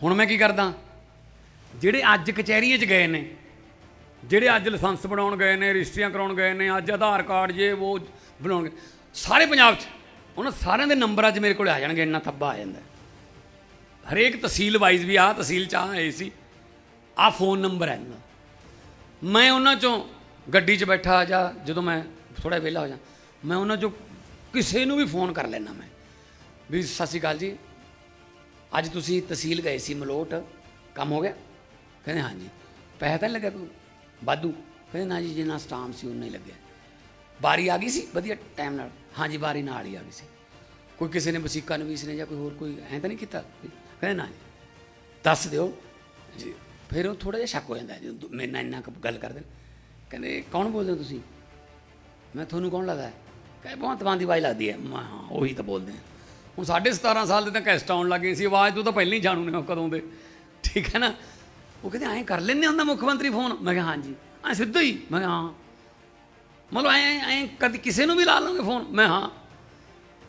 ਹੁਣ ਮੈਂ ਕੀ ਕਰਦਾ? ਜਿਹੜੇ ਅੱਜ ਕਚਹਿਰੀਆਂ 'ਚ ਗਏ ਨੇ, ਜਿਹੜੇ ਅੱਜ ਲਾਇਸੈਂਸ ਬਣਾਉਣ ਗਏ ਨੇ, ਰਜਿਸਟਰੀਆਂ ਕਰਾਉਣ ਗਏ ਨੇ, ਅੱਜ ਆਧਾਰ ਕਾਰਡ ਜੇ ਉਹ ਬਣਾਉਣ ਗਏ, ਸਾਰੇ ਪੰਜਾਬ 'ਚ, ਉਹਨਾਂ ਸਾਰਿਆਂ ਦੇ ਨੰਬਰ ਅੱਜ ਮੇਰੇ ਕੋਲ ਆ ਜਾਣਗੇ, ਇੰਨਾ ਥੱਬਾ ਆ ਜਾਂਦਾ। ਹਰੇਕ ਤਹਿਸੀਲ ਵਾਈਜ਼ ਵੀ ਆਹ ਤਹਿਸੀਲ ਚ ਆਹ ਆਏ ਸੀ, ਆਹ ਫੋਨ ਨੰਬਰ ਹੈ ਇਹਨਾਂ ਮੈਂ ਉਹਨਾਂ ਚੋਂ ਗੱਡੀ 'ਚ ਬੈਠਾ ਜਾਂ ਜਦੋਂ ਮੈਂ ਥੋੜਾ ਵਿਹਲਾ ਹੋ ਜਾ, ਮੈਂ ਉਹਨਾਂ ਚੋਂ ਕਿਸੇ ਨੂੰ ਵੀ ਫੋਨ ਕਰ ਲੈਣਾ ਮੈਂ। ਵੀ ਸਤਿ ਸ਼੍ਰੀ ਅਕਾਲ ਜੀ ਅੱਜ ਤੁਸੀਂ ਤਹਿਸੀਲ ਗਏ ਸੀ ਮਲੋਟ, ਕੰਮ ਹੋ ਗਿਆ? ਕਹਿੰਦੇ ਹਾਂਜੀ। ਪੈਸਾ ਤਾਂ ਨਹੀਂ ਲੱਗਿਆ ਕੋਈ? ਵਾਧੂ। ਕਹਿੰਦੇ ਨਾ ਜੀ, ਜਿੰਨਾ ਸਟਾਮ ਸੀ ਉਨਾ ਹੀ ਲੱਗਿਆ। ਬਾਰੀ ਆ ਗਈ ਸੀ? ਵਧੀਆ ਟਾਈਮ ਨਾਲ। ਹਾਂਜੀ ਬਾਰੀ ਨਾਲ ਹੀ ਆ ਗਈ ਸੀ। ਕੋਈ ਕਿਸੇ ਨੇ ਵਸੀਕਾ ਨਵੀਸ ਨੇ ਜਾਂ ਕੋਈ ਹੋਰ ਕੋਈ ਐਂ ਤਾਂ ਨਹੀਂ ਕੀਤਾ? ਕਹਿੰਦੇ ਨਾ ਜੀ। ਦੱਸ ਦਿਓ। ਜੀ, ਫਿਰ ਉਹ ਥੋੜਾ ਜਿਹਾ ਸ਼ੱਕ ਹੋ ਜਾਂਦਾ ਜੀ ਮੇਰੇ ਨਾਲ ਇੰਨਾ ਕੁ ਗੱਲ ਕਰਦੇ ਨੇ। ਕਹਿੰਦੇ, ਕੌਣ ਬੋਲਦੇ ਹੋ ਤੁਸੀਂ? ਮੈਂ ਤੁਹਾਨੂੰ ਕੌਣ ਲੱਗਦਾ ਹੈ? ਕਹਿੰਦੇ ਬਹੁਤ ਮਾਨ ਦੀ ਆਵਾਜ਼ ਲੱਗਦੀ ਹੈ। ਮੈਂ ਹਾਂ, ਉਹੀ ਤਾਂ ਬੋਲਦੇ ਆ ਹੁਣ ਸਾਢੇ 17 ਸਾਲ ਦੇ ਤਾਂ ਕੈਸਟ ਆਉਣ ਲੱਗ ਲੱਗੇ ਸੀ, ਆਵਾਜ਼ ਤੋਂ ਤਾਂ ਪਹਿਲਾਂ ਹੀ ਜਾਣੂ ਨੇ ਉਹ ਕਦੋਂ ਦੇ। ਠੀਕ ਹੈ ਨਾ? ਉਹ ਕਹਿੰਦੇ, ਐਂ ਕਰ ਲੈਂਦੇ ਹੁੰਦਾ ਮੁੱਖ ਮੰਤਰੀ ਫੋਨ? ਮੈਂ ਕਿਹਾ, ਹਾਂਜੀ। ਐਂ ਸਿੱਧਾ ਹੀ ਮੈਂ ਕਿਹਾ, ਹਾਂ। ਮਤਲਬ ਐਂ ਐਂ ਕਦੀ ਕਿਸੇ ਨੂੰ ਵੀ ਲਾ ਲਓਗੇ ਫੋਨ? ਮੈਂ ਹਾਂ।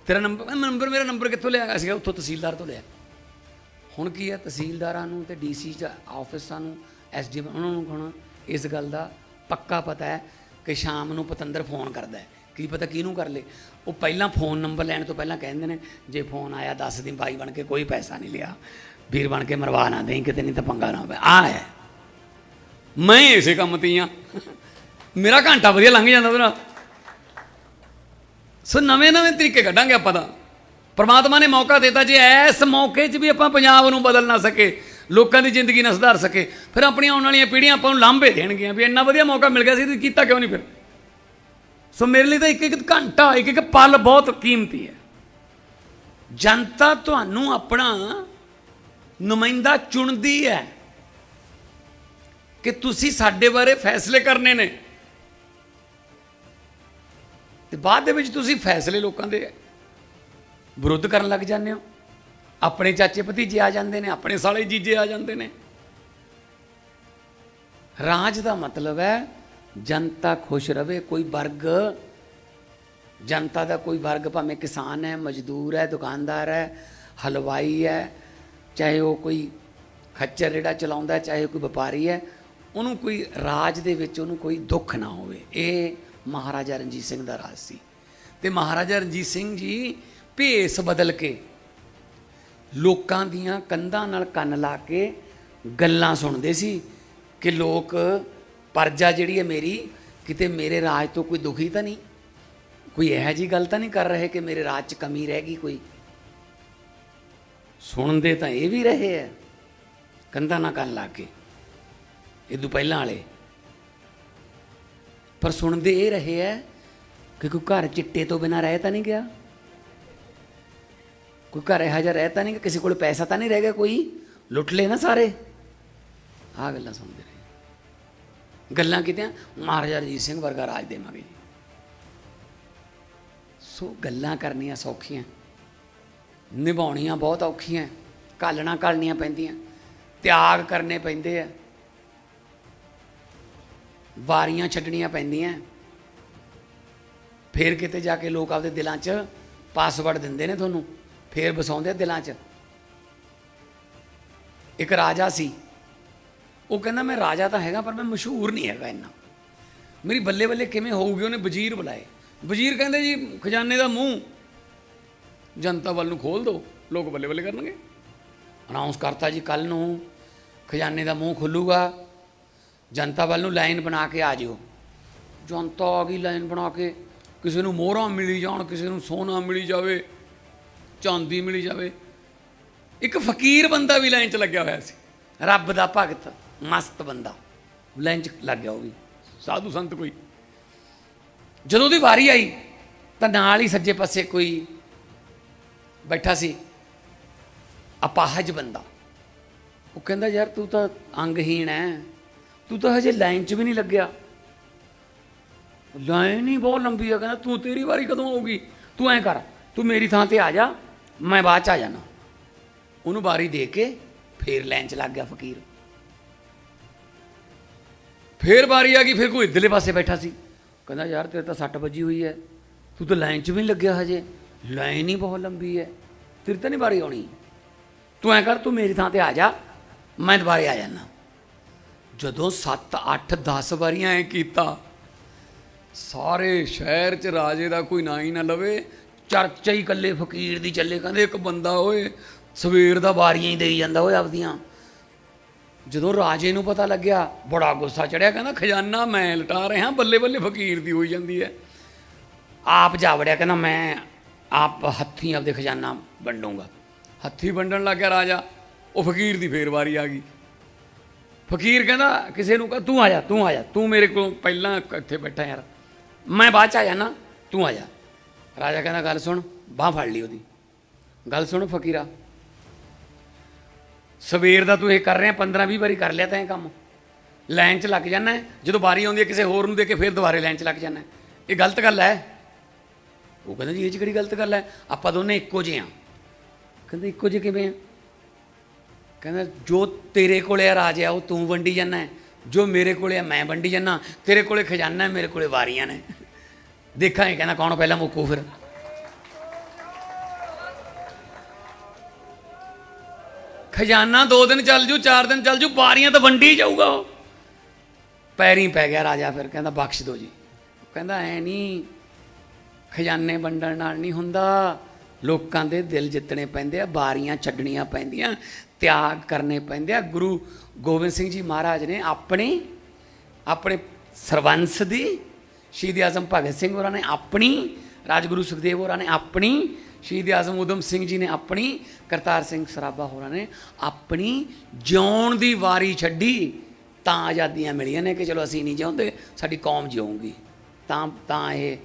ਤੇਰਾ ਨੰਬਰ ਨੰਬਰ ਮੇਰਾ ਨੰਬਰ ਕਿੱਥੋਂ ਲਿਆ? ਸੀਗਾ ਉੱਥੋਂ ਤਹਿਸੀਲਦਾਰ ਤੋਂ ਲਿਆ। ਹੁਣ ਕੀ ਹੈ? ਤਹਿਸੀਲਦਾਰਾਂ ਨੂੰ ਤੇ ਡੀਸੀ ਚ ਆਫਿਸਾਂ ਨੂੰ ਐਸਡੀ ਉਹਨਾਂ ਨੂੰ ਹੁਣ ਇਸ ਗੱਲ ਦਾ ਪੱਕਾ ਪਤਾ ਹੈ ਕਿ ਸ਼ਾਮ ਨੂੰ ਪਤੰਦਰ ਫੋਨ ਕਰਦਾ ਹੈ। ਕੀ ਪਤਾ ਕਿਹਨੂੰ ਕਰ ਲੇ ਉਹ ਪਹਿਲਾਂ ਫੋਨ ਨੰਬਰ ਲੈਣ ਤੋਂ ਪਹਿਲਾਂ ਕਹਿੰਦੇ ਨੇ, ਜੇ ਫੋਨ ਆਇਆ ਦੱਸ ਦਿਨ ਬਾਈ ਬਣ ਕੇ ਕੋਈ ਪੈਸਾ ਨਹੀਂ ਲਿਆ, ਵੀਰ ਬਣ ਕੇ ਮਰਵਾ ਨਾ ਦੇਈਂ, ਕਿਤੇ ਨਹੀਂ ਤਾਂ ਪੰਗਾ ਨਾ ਹੋਵੇ। ਆ ਹੈ। ਮੈਂ ਇਸੇ ਕੰਮ ਤੇ ਹੀ ਆ ਮੇਰਾ ਘੰਟਾ ਵਧੀਆ ਲੰਘ ਜਾਂਦਾ ਉਹਦੇ ਨਾਲ। ਸੋ ਨਵੇਂ ਨਵੇਂ ਤਰੀਕੇ ਕੱਢਾਂਗੇ ਆਪਾਂ ਤਾਂ। ਪਰਮਾਤਮਾ ਨੇ ਮੌਕਾ ਦਿੱਤਾ ਜੇ ਐਸ ਮੌਕੇ 'ਚ ਵੀ ਆਪਾਂ ਪੰਜਾਬ ਨੂੰ ਬਦਲ ਨਾ ਸਕੇ, ਲੋਕਾਂ ਦੀ ਜ਼ਿੰਦਗੀ ਨਾ ਸੁਧਾਰ ਸਕੇ, ਫਿਰ ਆਪਣੀਆਂ ਆਉਣ ਵਾਲੀਆਂ ਪੀੜ੍ਹੀਆਂ ਆਪਾਂ ਨੂੰ ਲਾਂਭੇ ਦੇਣਗੀਆਂ ਵੀ ਇੰਨਾ ਵਧੀਆ ਮੌਕਾ ਮਿਲ ਗਿਆ ਸੀ ਤੇ ਕੀਤਾ ਕਿਉਂ ਨਹੀਂ ਫਿਰ? ਸੋ ਮੇਰੇ ਲਈ ਤਾਂ ਇੱਕ ਇੱਕ ਘੰਟਾ, ਇੱਕ ਇੱਕ ਪਲ ਬਹੁਤ ਕੀਮਤੀ ਹੈ। ਜਨਤਾ ਤੁਹਾਨੂੰ ਆਪਣਾ ਨੁਮਾਇੰਦਾ ਚੁਣਦੀ ਹੈ ਕਿ ਤੁਸੀਂ ਸਾਡੇ ਬਾਰੇ ਫੈਸਲੇ ਕਰਨੇ ਨੇ। ਤੇ ਬਾਅਦ ਦੇ ਵਿੱਚ ਤੁਸੀਂ ਫੈਸਲੇ ਲੋਕਾਂ ਦੇ ਵਿਰੁੱਧ ਕਰਨ ਲੱਗ ਜਾਂਦੇ ਹੋ। ਆਪਣੇ ਚਾਚੇ ਭਤੀਜੇ ਆ ਜਾਂਦੇ ਨੇ, ਆਪਣੇ ਸਾਲੇ ਜੀਜੇ ਆ ਜਾਂਦੇ ਨੇ। ਰਾਜ ਦਾ ਮਤਲਬ ਹੈ ਜਨਤਾ ਖੁਸ਼ ਰਵੇ ਕੋਈ ਵਰਗ ਜਨਤਾ ਦਾ ਕੋਈ ਵਰਗ ਭਾਵੇਂ ਕਿਸਾਨ ਹੈ ਮਜ਼ਦੂਰ ਹੈ ਦੁਕਾਨਦਾਰ ਹੈ ਹਲਵਾਈ ਹੈ ਚਾਹੇ ਉਹ ਕੋਈ ਖੱਚਰ ਜਿਹੜਾ ਚਲਾਉਂਦਾ ਹੈ, ਚਾਹੇ ਕੋਈ ਵਪਾਰੀ ਹੈ ਉਹਨੂੰ ਕੋਈ ਰਾਜ ਦੇ ਵਿੱਚ ਉਹਨੂੰ ਕੋਈ ਦੁੱਖ ਨਾ ਹੋਵੇ। ਇਹ ਮਹਾਰਾਜਾ ਰਣਜੀਤ ਸਿੰਘ ਦਾ ਰਾਜ ਸੀ। ਤੇ ਮਹਾਰਾਜਾ ਰਣਜੀਤ ਸਿੰਘ ਜੀ ਭੇਸ ਬਦਲ ਕੇ ਲੋਕਾਂ ਦੀਆਂ ਕੰਧਾਂ ਨਾਲ ਕੰਨ ਲਾ ਕੇ ਗੱਲਾਂ ਸੁਣਦੇ ਸੀ ਕਿ ਲੋਕ ਪਰਜਾ ਜਿਹੜੀ ਹੈ ਮੇਰੀ, ਕਿਤੇ ਮੇਰੇ ਰਾਜ ਤੋਂ ਕੋਈ ਦੁਖੀ ਤਾਂ ਨਹੀਂ? ਕੋਈ ਇਹੋ ਜੀ ਗੱਲ ਤਾਂ ਨਹੀਂ ਕਰ ਰਹੇ ਕਿ ਮੇਰੇ ਰਾਜ 'ਚ ਕਮੀ ਰਹਿ ਗਈ ਕੋਈ? ਸੁਣਦੇ ਤਾਂ ਇਹ ਵੀ ਰਹੇ ਹੈ। ਕੰਧਾਂ ਨਾਲ ਕੰਨ ਲਾ ਕੇ। ਇਦੋਂ ਪਹਿਲਾਂ ਵਾਲੇ। ਪਰ ਸੁਣਦੇ ਇਹ ਰਹੇ ਹੈ ਕਿ ਕੋਈ ਘਰ ਚਿੱਟੇ ਤੋਂ ਬਿਨਾ ਰਹਿ ਤਾਂ ਨਹੀਂ ਗਿਆ? ਕੋਈ ਘਰ ਇਹੋ ਜਿਹਾ ਰਹਿ ਤਾਂ ਨਹੀਂ ਕਿ ਕਿਸੇ ਕੋਲ ਪੈਸਾ ਤਾਂ ਨਹੀਂ ਰਹਿ ਗਿਆ ਕੋਈ? ਲੁੱਟ ਲਏ ਨਾ ਸਾਰੇ? ਆਹ ਗੱਲਾਂ ਸੁਣਦੇ ਰਹੇ। ਗੱਲਾਂ ਕੀਤੀਆਂ, ਮਹਾਰਾਜਾ ਰਣਜੀਤ ਸਿੰਘ ਵਰਗਾ ਰਾਜ ਦੇਵਾਂਗੇ। ਸੋ ਗੱਲਾਂ ਕਰਨੀਆਂ ਸੌਖੀਆਂ, ਨਿਭਾਉਣੀਆਂ ਬਹੁਤ ਔਖੀਆਂ, ਘਾਲਣਾ ਘਾਲਣੀਆਂ ਪੈਂਦੀਆਂ, ਤਿਆਗ ਕਰਨੇ ਪੈਂਦੇ ਆ। ਵਾਰੀਆਂ ਛੱਡਣੀਆਂ ਪੈਂਦੀਆਂ। ਫੇਰ ਕਿਤੇ ਜਾ ਕੇ ਲੋਕ ਆਪਦੇ ਦਿਲਾਂ 'ਚ ਪਾਸਵਰਡ ਦਿੰਦੇ ਨੇ ਤੁਹਾਨੂੰ, ਫੇਰ ਵਸਾਉਂਦੇ ਦਿਲਾਂ 'ਚ। ਇੱਕ ਰਾਜਾ ਸੀ ਉਹ ਕਹਿੰਦਾ, ਮੈਂ ਰਾਜਾ ਤਾਂ ਹੈਗਾ, ਪਰ ਮੈਂ ਮਸ਼ਹੂਰ ਨਹੀਂ ਹੈਗਾ ਇੰਨਾ। ਮੇਰੀ ਬੱਲੇ ਬੱਲੇ ਕਿਵੇਂ ਹੋਊਗੀ? ਉਹਨੇ ਵਜ਼ੀਰ ਬੁਲਾਏ। ਵਜ਼ੀਰ ਕਹਿੰਦੇ, ਜੀ, ਖਜ਼ਾਨੇ ਦਾ ਮੂੰਹ। ਜਨਤਾ ਵੱਲ ਨੂੰ ਖੋਲ ਦਿਓ ਲੋਕ ਬੱਲੇ ਬੱਲੇ ਕਰਨਗੇ। ਅਨਾਉਂਸ ਕਰਤਾ ਜੀ ਕੱਲ ਨੂੰ, ਖਜ਼ਾਨੇ ਦਾ ਮੂੰਹ ਖੁੱਲੂਗਾ। ਜਨਤਾ ਵੱਲ ਨੂੰ ਲਾਈਨ ਬਣਾ ਕੇ ਆ ਜਿਓ। ਜਨਤਾ ਆ ਗਈ ਲਾਈਨ ਬਣਾ ਕੇ। ਕਿਸੇ ਨੂੰ ਮੋਹਰਾਂ ਮਿਲੀ ਜਾਣ, ਕਿਸੇ ਨੂੰ ਸੋਨਾ ਮਿਲੀ ਜਾਵੇ, ਚਾਂਦੀ ਮਿਲੀ ਜਾਵੇ। ਇੱਕ ਫਕੀਰ ਬੰਦਾ ਵੀ ਲਾਈਨ 'ਚ ਲੱਗਿਆ ਹੋਇਆ ਸੀ। ਰੱਬ ਦਾ ਭਗਤ। ਮਸਤ ਬੰਦਾ। ਲਾਈਨ 'ਚ ਲੱਗ ਗਿਆ ਉਹ ਵੀ। ਸਾਧੂ ਸੰਤ ਕੋਈ। ਜਦੋਂ ਉਹਦੀ ਵਾਰੀ ਆਈ ਤਾਂ ਨਾਲ ਹੀ ਸੱਜੇ ਪਾਸੇ ਕੋਈ ਬੈਠਾ ਸੀ ਅਪਾਹਜ ਬੰਦਾ। ਉਹ ਕਹਿੰਦਾ ਯਾਰ ਤੂੰ ਤਾਂ ਅੰਗਹੀਣ ਹੈ ਤੂੰ ਤਾਂ ਹਜੇ ਲਾਈਨ 'ਚ ਵੀ ਨਹੀਂ ਲੱਗਿਆ। ਲਾਈਨ ਹੀ ਬਹੁਤ ਲੰਬੀ ਹੈ ਕਹਿੰਦਾ ਤੂੰ ਤੇਰੀ ਵਾਰੀ ਕਦੋਂ ਆਊਗੀ? ਤੂੰ ਐਂ ਕਰ ਤੂੰ ਮੇਰੀ ਥਾਂ ਤੇ ਆ ਜਾ ਮੈਂ ਬਾਅਦ ਚ ਆ ਜਾਣਾ ਉਹਨੂੰ ਵਾਰੀ ਦੇ ਕੇ ਫੇਰ ਲਾਈਨ 'ਚ ਲੱਗ ਗਿਆ ਫਕੀਰ। ਫੇਰ ਵਾਰੀ ਆ ਗਈ, ਫਿਰ ਕੋਈ ਇਧਰਲੇ ਪਾਸੇ ਬੈਠਾ ਸੀ। ਕਹਿੰਦਾ, ਯਾਰ, ਤੇਰੇ ਤਾਂ ਸੱਟ ਵੱਜੀ ਹੋਈ ਹੈ। ਤੂੰ ਤਾਂ ਲਾਈਨ 'ਚ ਵੀ ਨਹੀਂ ਲੱਗਿਆ ਹਜੇ। ਲਾਈਨ ਹੀ ਬਹੁਤ ਲੰਬੀ ਹੈ। ਤੇਰੀ ਤਾਂ ਨਹੀਂ ਵਾਰੀ ਆਉਣੀ। ਤੂੰ ਐ ਕਰ, ਤੂੰ ਮੇਰੀ ਥਾਂ ਤੇ ਆ ਜਾ। ਮੈਂ ਦੁਬਾਰੇ ਆ ਜਾਣਾ ਜਦੋਂ 7 8 10 ਵਾਰੀਆਂ ਐ ਕੀਤਾ, ਸਾਰੇ ਸ਼ਹਿਰ 'ਚ ਰਾਜੇ ਦਾ ਕੋਈ ਨਾਂ ਹੀ ਨਾ ਲਵੇ। ਚਰਚਾ ਹੀ ਇਕੱਲੇ ਫਕੀਰ ਦੀ ਚੱਲੇ। ਕਹਿੰਦੇ, ਇੱਕ ਬੰਦਾ ਓਏ, ਸਵੇਰ ਦਾ ਵਾਰੀਆਂ ਹੀ ਦੇਈ ਜਾਂਦਾ ਓਏ ਆਪਦੀਆਂ। ਜਦੋਂ ਰਾਜੇ ਨੂੰ ਪਤਾ ਲੱਗਿਆ, ਬੜਾ ਗੁੱਸਾ ਚੜਿਆ, ਕਹਿੰਦਾ, ਖਜ਼ਾਨਾ ਮੈਂ ਲਟਾ ਰਿਹਾ, ਬੱਲੇ ਬੱਲੇ ਫਕੀਰ ਦੀ ਹੋਈ ਜਾਂਦੀ ਹੈ। ਆਪ ਜਾ ਵੜਿਆ, ਕਹਿੰਦਾ, ਮੈਂ ਆਪ ਹੱਥੀਂ ਆਪਦੇ ਖਜ਼ਾਨਾ ਵੰਡੂੰਗਾ। ਹੱਥੀਂ ਵੰਡਣ ਲੱਗਿਆ ਰਾਜਾ, ਉਹ ਫਕੀਰ ਦੀ ਫੇਰ ਵਾਰੀ ਆ ਗਈ। ਫਕੀਰ ਕਹਿੰਦਾ, ਕਿਸੇ ਨੂੰ ਕਹ, ਤੂੰ ਆ ਜਾ, ਤੂੰ ਆ ਜਾ, ਤੂੰ ਮੇਰੇ ਕੋਲ ਪਹਿਲਾਂ ਇੱਥੇ ਬੈਠਾ ਯਾਰ। ਮੈਂ ਬਾਅਦ ਚ ਆ ਜਾਣਾ ਤੂੰ ਆ ਜਾ। ਰਾਜਾ ਕਹਿੰਦਾ, ਗੱਲ ਸੁਣ, ਬਾਹ ਫੜ ਲਈ ਉਹਦੀ। ਗੱਲ ਸੁਣ ਫਕੀਰਾ ਸਵੇਰ ਦਾ ਤੂੰ ਇਹ ਕਰ ਰਿਹਾ 15 20 ਵਾਰੀ ਕਰ ਲਿਆ ਤਾਂ ਇਹ ਕੰਮ। ਲਾਈਨ 'ਚ ਲੱਗ ਜਾਣਾ ਜਦੋਂ ਵਾਰੀ ਆਉਂਦੀ ਹੈ, ਕਿਸੇ ਹੋਰ ਨੂੰ ਦੇ ਕੇ ਫਿਰ ਦੁਬਾਰੇ ਲਾਈਨ 'ਚ ਲੱਗ ਜਾਣਾ ਇਹ ਗਲਤ ਗੱਲ ਹੈ। ਉਹ ਕਹਿੰਦਾ ਜੀ, ਇਹ 'ਚ ਕਿਹੜੀ ਗਲਤ ਗੱਲ ਹੈ? ਆਪਾਂ ਦੋਨੇ ਇੱਕੋ ਜਿਹੇ ਆ ਕਹਿੰਦਾ, ਇੱਕੋ ਜਿਹੇ ਕਿਵੇਂ ਆ? ਕਹਿੰਦਾ, ਜੋ ਤੇਰੇ ਕੋਲੇ ਆ ਰਾਜ ਆ, ਉਹ ਤੂੰ ਵੰਡੀ ਜਾਂਦਾ ਜੋ ਮੇਰੇ ਕੋਲੇ ਆ, ਮੈਂ ਵੰਡੀ ਜਾਂਦਾ। ਤੇਰੇ ਕੋਲੇ ਖਜ਼ਾਨਾ ਹੈ, ਮੇਰੇ ਕੋਲੇ ਵਾਰੀਆਂ ਨੇ। ਦੇਖਾਂਗੇ, ਕਹਿੰਦਾ ਕੌਣ ਪਹਿਲਾਂ ਮੁੱਕੂ ਫਿਰ। ਖਜ਼ਾਨਾ ਦੋ ਦਿਨ ਚੱਲ ਜੂ, ਚਾਰ ਦਿਨ ਚੱਲ ਜੂ ਬਾਰੀਆਂ ਤਾਂ ਵੰਡੀ ਜਾਊਗਾ ਉਹ। ਪੈਰੀਂ ਪੈ ਗਿਆ ਰਾਜਾ ਫਿਰ, ਕਹਿੰਦਾ ਬਖਸ਼ ਦਿਓ ਜੀ। ਕਹਿੰਦਾ ਐ ਨਹੀਂ, ਖਜ਼ਾਨੇ ਵੰਡਣ ਨਾਲ ਨਹੀਂ ਹੁੰਦਾ। ਲੋਕਾਂ ਦੇ ਦਿਲ ਜਿੱਤਣੇ ਪੈਂਦੇ ਆ ਬਾਰੀਆਂ ਛੱਡਣੀਆਂ ਪੈਂਦੀਆਂ, ਤਿਆਗ ਕਰਨੇ ਪੈਂਦੇ ਆ। ਗੁਰੂ ਗੋਬਿੰਦ ਸਿੰਘ ਜੀ ਮਹਾਰਾਜ ਨੇ ਆਪਣੇ ਆਪਣੇ ਸਰਵੰਸ ਦੀ, ਸ਼ਹੀਦ ਆਜ਼ਮ ਭਗਤ ਸਿੰਘ ਹੋਰਾਂ ਨੇ ਆਪਣੀ, ਰਾਜਗੁਰੂ ਸੁਖਦੇਵ ਹੋਰਾਂ ਨੇ ਆਪਣੀ ਸ਼ਹੀਦ ਆਜ਼ਮ ਉਦਮ ਸਿੰਘ ਜੀ ਨੇ ਆਪਣੀ, ਕਰਤਾਰ ਸਿੰਘ ਸਰਾਭਾ ਹੋਰਾਂ ਨੇ ਆਪਣੀ ਜਿਉਣ ਦੀ ਵਾਰੀ ਛੱਡੀ, ਤਾਂ ਆਜ਼ਾਦੀਆਂ ਮਿਲੀਆਂ ਨੇ ਕਿ ਚਲੋ ਅਸੀਂ ਨਹੀਂ ਜਿਉਂਦੇ, ਸਾਡੀ ਕੌਮ ਜਿਉਂਗੀ ਤਾਂ ਤਾਂ ਇਹ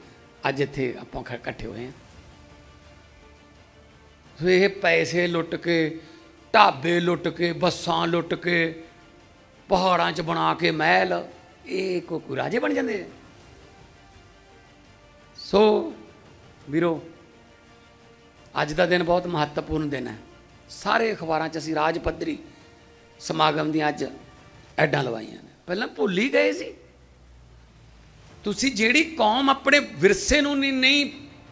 ਅੱਜ ਇੱਥੇ ਆਪਾਂ ਖ- ਇਕੱਠੇ ਹੋਏ ਹਾਂ। ਸੋ ਇਹ ਪੈਸੇ ਲੁੱਟ ਕੇ, ਢਾਬੇ ਲੁੱਟ ਕੇ, ਬੱਸਾਂ ਲੁੱਟ ਕੇ, ਪਹਾੜਾਂ 'ਚ ਬਣਾ ਕੇ ਮਹਿਲ, ਇਹ ਕੋਈ ਰਾਜੇ ਬਣ ਜਾਂਦੇ ਸੋ ਵੀਰੋ ਅੱਜ ਦਾ ਦਿਨ ਬਹੁਤ ਮਹੱਤਵਪੂਰਨ ਦਿਨ ਹੈ। ਸਾਰੇ ਅਖਬਾਰਾਂ 'ਚ ਅਸੀਂ ਰਾਜ ਪੱਧਰੀ ਸਮਾਗਮ ਦੀਆਂ ਅੱਜ ਐਡਾਂ ਲਵਾਈਆਂ ਨੇ। ਪਹਿਲਾਂ ਭੁੱਲ ਹੀ ਗਏ ਸੀ। ਤੁਸੀਂ ਜਿਹੜੀ ਕੌਮ ਆਪਣੇ ਵਿਰਸੇ ਨੂੰ ਨਹੀਂ ਨਹੀਂ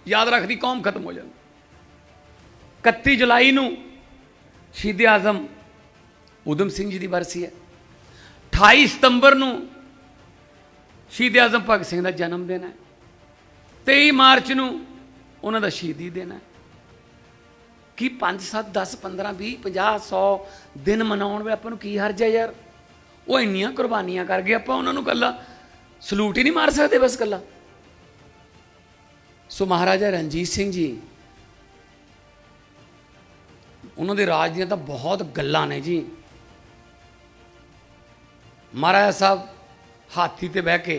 ਯਾਦ ਰੱਖਦੀ, ਕੌਮ ਖਤਮ ਹੋ ਜਾਂਦੀ। 31 ਜੁਲਾਈ ਨੂੰ ਸ਼ਹੀਦ ਆਜ਼ਮ ਉਦਮ ਸਿੰਘ ਜੀ ਦੀ ਬਰਸੀ ਹੈ। 28 ਸਤੰਬਰ ਨੂੰ ਸ਼ਹੀਦ ਆਜ਼ਮ ਭਗਤ ਸਿੰਘ ਦਾ ਜਨਮ ਦਿਨ ਹੈ। 23 ਮਾਰਚ ਨੂੰ ਉਹਨਾਂ ਦਾ ਸ਼ਹੀਦੀ ਦਿਨ ਹੈ। ਕਿ 5 7 10 15 20 50 100 ਦਿਨ ਮਨਾਉਣ ਵੇ ਆਪਾਂ ਨੂੰ ਕੀ ਹਰਜ ਹੈ ਯਾਰ? ਉਹ ਇੰਨੀਆਂ ਕੁਰਬਾਨੀਆਂ ਕਰ ਗਏ, ਆਪਾਂ ਉਹਨਾਂ ਨੂੰ ਕੱਲਾ ਸਲੂਟ ਹੀ ਨਹੀਂ ਮਾਰ ਸਕਦੇ ਬਸ ਕੱਲਾ ਸੋ ਮਹਾਰਾਜਾ ਰਣਜੀਤ ਸਿੰਘ ਜੀ, ਉਹਨਾਂ ਦੇ ਰਾਜ ਦੀਆਂ ਤਾਂ ਬਹੁਤ ਗੱਲਾਂ ਨੇ ਜੀ। ਮਹਾਰਾਜਾ ਸਾਹਿਬ ਹਾਥੀ ਤੇ ਬਹਿ ਕੇ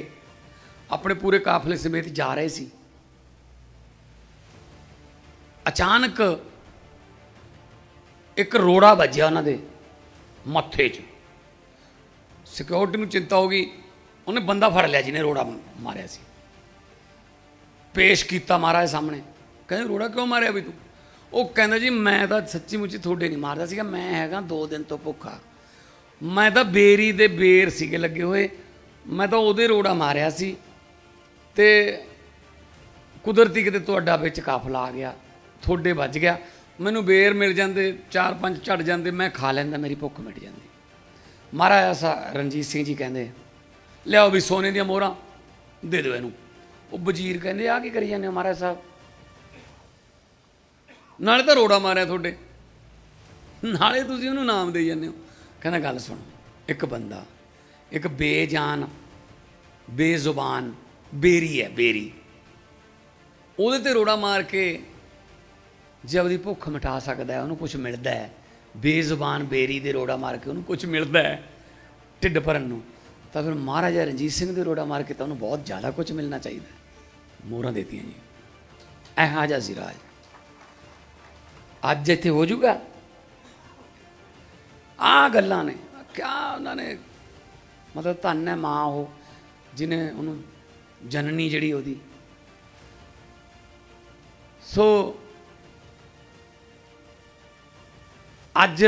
ਆਪਣੇ ਪੂਰੇ ਕਾਫਲੇ ਸਮੇਤ ਜਾ ਰਹੇ ਸੀ। ਅਚਾਨਕ ਇੱਕ ਰੋੜਾ ਵੱਜਿਆ ਉਹਨਾਂ ਦੇ ਮੱਥੇ 'ਚ। ਸਿਕਿਉਰਿਟੀ ਨੂੰ ਚਿੰਤਾ ਹੋ ਗਈ। ਉਹਨੇ ਬੰਦਾ ਫੜ ਲਿਆ ਜਿਹਨੇ ਰੋੜਾ ਮਾਰਿਆ ਸੀ। ਪੇਸ਼ ਕੀਤਾ ਮਹਾਰਾਜ ਸਾਹਮਣੇ। ਕਹਿੰਦੇ, ਰੋੜਾ ਕਿਉਂ ਮਾਰਿਆ ਵੀ ਤੂੰ? ਉਹ ਕਹਿੰਦਾ ਜੀ, ਮੈਂ ਤਾਂ ਸੱਚੀ ਮੁੱਚੀ ਤੁਹਾਡੇ ਨਹੀਂ ਮਾਰਦਾ ਸੀਗਾ। ਮੈਂ ਹੈਗਾ ਦੋ ਦਿਨ ਤੋਂ ਭੁੱਖਾ। ਮੈਂ ਤਾਂ ਬੇਰੀ ਦੇ ਬੇਰ ਸੀਗੇ ਲੱਗੇ ਹੋਏ। ਮੈਂ ਤਾਂ ਉਹਦੇ ਰੋੜਾ ਮਾਰਿਆ ਸੀ। ਤੇ ਕੁਦਰਤੀ ਕਿਤੇ ਤੁਹਾਡਾ ਵਿੱਚ ਕਾਫਲਾ ਆ ਗਿਆ। ਤੁਹਾਡੇ ਵੱਜ ਗਿਆ। ਮੈਨੂੰ ਬੇਰ ਮਿਲ ਜਾਂਦੇ, ਚਾਰ ਪੰਜ ਝੜ ਜਾਂਦੇ, ਮੈਂ ਖਾ ਲੈਂਦਾ, ਮੇਰੀ ਭੁੱਖ ਮਿਟ ਜਾਂਦੀ। ਮਹਾਰਾਜਾ ਸਾ ਰਣਜੀਤ ਸਿੰਘ ਜੀ ਕਹਿੰਦੇ, ਲਿਆਓ ਵੀ ਸੋਨੇ ਦੀਆਂ ਮੋਹਰਾਂ, ਦੇ ਦਿਓ ਇਹਨੂੰ। ਉਹ ਵਜ਼ੀਰ ਕਹਿੰਦੇ ਆ ਕੀ ਕਰੀ ਜਾਂਦੇ ਹੋ ਮਹਾਰਾਜ ਸਾਹਿਬ? ਨਾਲੇ ਤਾਂ ਰੋੜਾ ਮਾਰਿਆ ਤੁਹਾਡੇ। ਨਾਲੇ ਤੁਸੀਂ ਉਹਨੂੰ ਨਾਮ ਦੇਈ ਜਾਂਦੇ ਹੋ। ਕਹਿੰਦਾ, ਗੱਲ ਸੁਣੋ, ਇੱਕ ਬੰਦਾ, ਇੱਕ ਬੇਜਾਨ, ਬੇਜ਼ੁਬਾਨ, ਬੇਰੀ ਹੈ, ਬੇਰੀ। ਉਹਦੇ ਤੇ ਰੋੜਾ ਮਾਰ ਕੇ ਜੇ ਆਪਦੀ ਭੁੱਖ ਮਿਟਾ ਸਕਦਾ ਹੈ, ਉਹਨੂੰ ਕੁਝ ਮਿਲਦਾ ਹੈ। ਬੇਜ਼ੁਬਾਨ ਬੇਰੀ ਦੇ ਰੋੜਾ ਮਾਰ ਕੇ ਉਹਨੂੰ ਕੁਝ ਮਿਲਦਾ ਹੈ, ਢਿੱਡ ਭਰਨ ਨੂੰ, ਤਾਂ ਫਿਰ ਮਹਾਰਾਜਾ ਰਣਜੀਤ ਸਿੰਘ ਦੇ ਰੋੜਾ ਮਾਰ ਕੇ ਤਾਂ ਉਹਨੂੰ ਬਹੁਤ ਜ਼ਿਆਦਾ ਕੁਝ ਮਿਲਣਾ ਚਾਹੀਦਾ ਮੋਹਰਾਂ ਦੇਤੀਆਂ ਜੀ। ਇਹ ਜਿਹਾ ਜ਼ਿਰਾਜ ਅੱਜ ਇੱਥੇ ਹੋ ਜਾਊਗਾ ਆ ਗੱਲਾਂ ਨੇ। ਕਿਆ ਉਹਨਾਂ ਨੇ? ਮਤਲਬ ਧੰਨ ਹੈ ਮਾਂ ਉਹ, ਜਿਹਨੇ ਉਹਨੂੰ ਜਨਨੀ ਜਿਹੜੀ ਉਹਦੀ। ਸੋ ਅੱਜ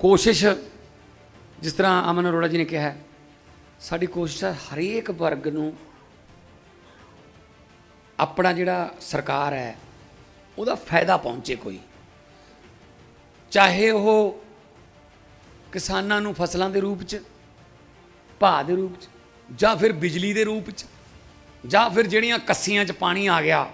ਕੋਸ਼ਿਸ਼ ਜਿਸ ਤਰ੍ਹਾਂ ਅਮਨ ਅਰੋੜਾ ਜੀ ਨੇ ਕਿਹਾ ਹੈ, ਸਾਡੀ ਕੋਸ਼ਿਸ਼ ਹੈ ਹਰੇਕ ਵਰਗ ਨੂੰ ਆਪਣਾ ਜਿਹੜਾ ਸਰਕਾਰ ਹੈ ਉਹਦਾ ਫਾਇਦਾ ਪਹੁੰਚੇ ਕੋਈ। ਚਾਹੇ ਉਹ ਕਿਸਾਨਾਂ ਨੂੰ ਫਸਲਾਂ ਦੇ ਰੂਪ 'ਚ ਭਾਅ ਦੇ ਰੂਪ 'ਚ ਜਾਂ ਫਿਰ ਬਿਜਲੀ ਦੇ ਰੂਪ 'ਚ ਜਾਂ ਫਿਰ ਜਿਹੜੀਆਂ ਕੱਸੀਆਂ 'ਚ ਪਾਣੀ ਆ ਗਿਆ